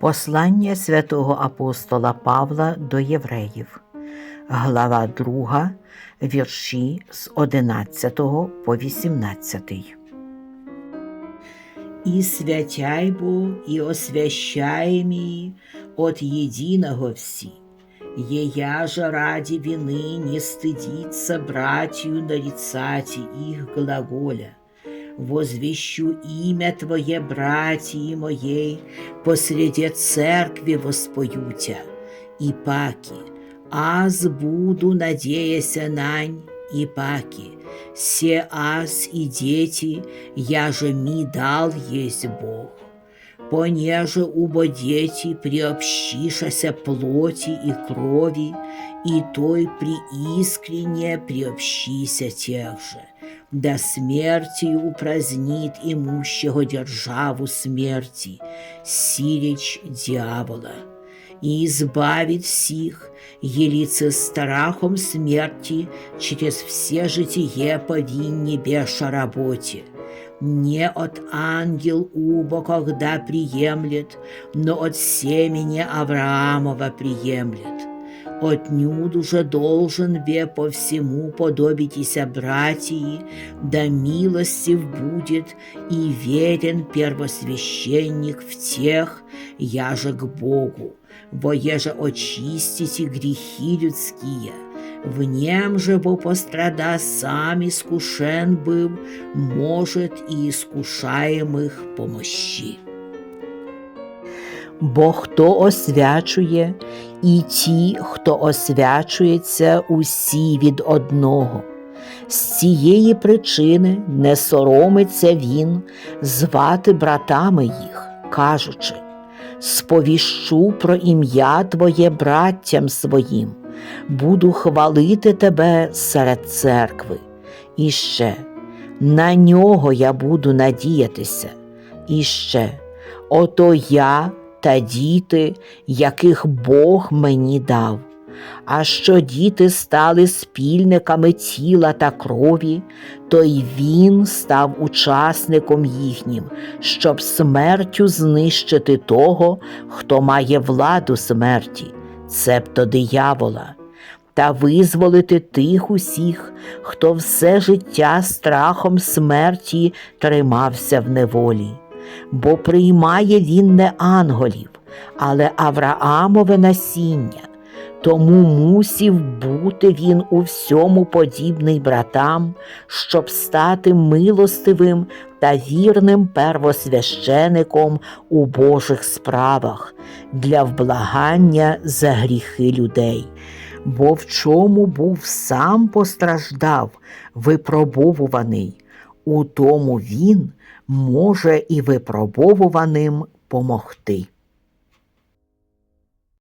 Послання святого апостола Павла до євреїв, глава 2, вірші з 11 по 18. «И святяй бо, и освящаемые от единого все, ея же ради вины не стыдиться братью нарицать их глаголя, возвещу имя Твое, братьи моей, посреди церкви воспоютя, и паки, аз буду надеяся нань, и паки, се аз и дети, я же ми дал есть Бог. Понеже убо дети приобщишася плоти и крови, и той приискренне приобщися тех же да смертью упразднит имущего державу смерти, сирич дьявола, и избавит всех, елицы страхом смерти через все житие повинне беша работе. Не от ангел убо, когда приемлет, но от семени Авраамова приемлет отнюдь уже должен бе по всему подобитеся братьи, да милостив будет и верен первосвященник в тех, я же к Богу, во еже очистите грехи людские, в нем же бо пострада сам искушен был, может и искушаемых помощи. Бо хто освячує, і ті, хто освячується, усі від одного. З цієї причини не соромиться він звати братами їх, кажучи, сповіщу про ім'я Твоє браттям своїм, буду хвалити тебе серед церкви. І ще на нього я буду надіятися. І ще ото я та діти, яких Бог мені дав. А що діти стали спільниками тіла та крові, то й він став учасником їхнім, щоб смертю знищити того, хто має владу смерті, цебто диявола, та визволити тих усіх, хто все життя страхом смерті тримався в неволі бо приймає він не анголів, але Авраамове насіння. Тому мусів бути він у всьому подібний братам, щоб стати милостивим та вірним первосвящеником у Божих справах для вблагання за гріхи людей. Бо в чому був сам постраждав, випробовуваний, у тому він може і випробовуваним помогти.